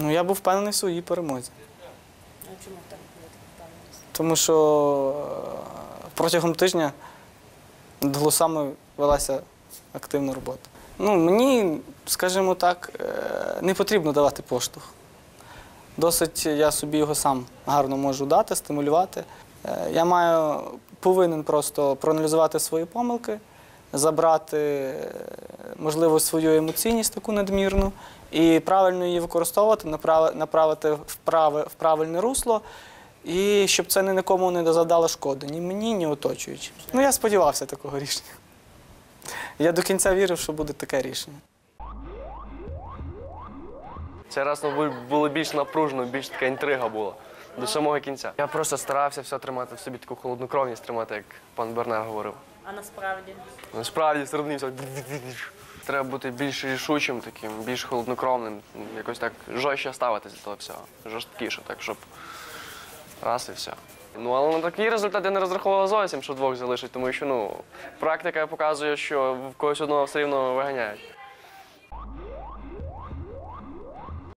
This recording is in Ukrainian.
Ну, я був впевнений в своїй перемозі. А чому так були впевненість? Тому що е, протягом тижня над голосами велася активна робота. Ну, мені, скажімо так, е, не потрібно давати поштовх. Досить я собі його сам гарно можу дати, стимулювати. Е, Я маю, повинен просто проаналізувати свої помилки, забрати, е, можливо, свою емоційність таку надмірну і правильно її використовувати, направити в, праве, в правильне русло, і щоб це ні нікому не завдало шкоди, ні мені, ні оточуючим. Ну, я сподівався такого рішення. Я до кінця вірив, що буде таке рішення. Цей раз ну, було більш напружено, більш така інтрига була до самого кінця. Я просто старався все тримати в собі таку холоднокровність тримати, як пан Бернер говорив. А насправді Насправді все. Треба бути більш рішучим, таким, більш холоднокровним, якось так жорстче ставитися до того всього. Жорсткіше, так, щоб раз і все. Ну, але на такий результат я не розраховував зовсім, що двох залишить, тому що ну, практика показує, що в когось одного все рівно виганяють.